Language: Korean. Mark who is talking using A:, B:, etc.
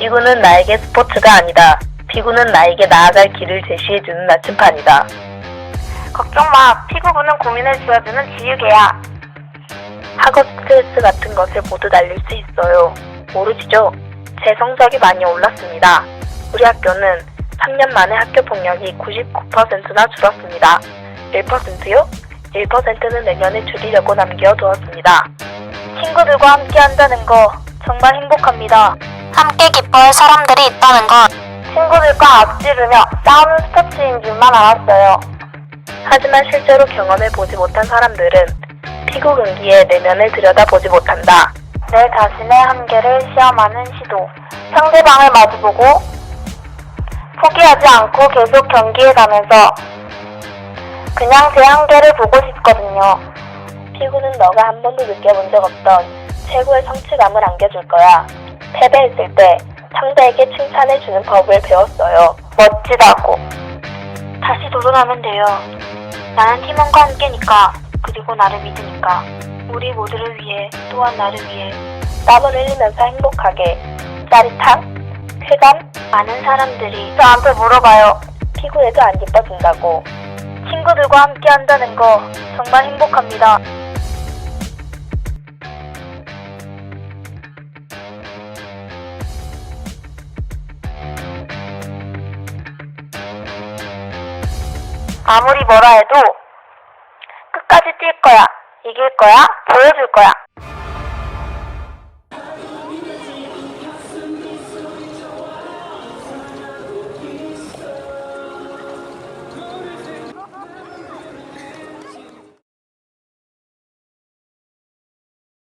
A: 피구는 나에게 스포츠가 아니다. 피구는 나에게 나아갈 길을 제시해주는 나침판이다.
B: 걱정 마. 피구부는 고민을 지어주는 지우개야.
A: 학업 스트레스 같은 것을 모두 날릴 수 있어요. 모르시죠? 제 성적이 많이 올랐습니다. 우리 학교는 3년 만에 학교 폭력이 99%나 줄었습니다. 1%요? 1%는 내년에 줄이려고 남겨두었습니다.
B: 친구들과 함께 한다는 거 정말 행복합니다. 함께 기뻐할 사람들이 있다는 것. 친구들과 앞지르며 싸우는 스포츠인 줄만 알았어요.
A: 하지만 실제로 경험해보지 못한 사람들은 피구 경기의 내면을 들여다보지 못한다.
B: 내 자신의 한계를 시험하는 시도. 상대방을 마주보고 포기하지 않고 계속 경기해 가면서 그냥 제 한계를 보고 싶거든요.
A: 피구는 너가 한 번도 느껴본 적 없던 최고의 성취감을 안겨줄 거야. 패배했을 때 상대에게 칭찬해 주는 법을 배웠어요.
B: 멋지다고. 다시 도전하면 돼요. 나는 팀원과 함께니까, 그리고 나를 믿으니까. 우리 모두를 위해, 또한 나를 위해.
A: 땀을 흘리면서 행복하게 짜릿함, 쾌감,
B: 많은 사람들이 저한테 물어봐요.
A: 피구에도 안 기뻐진다고.
B: 친구들과 함께 한다는 거 정말 행복합니다. 아무리 뭐라 해도 끝까지 뛸 거야. 이길 거야. 보여줄 거야.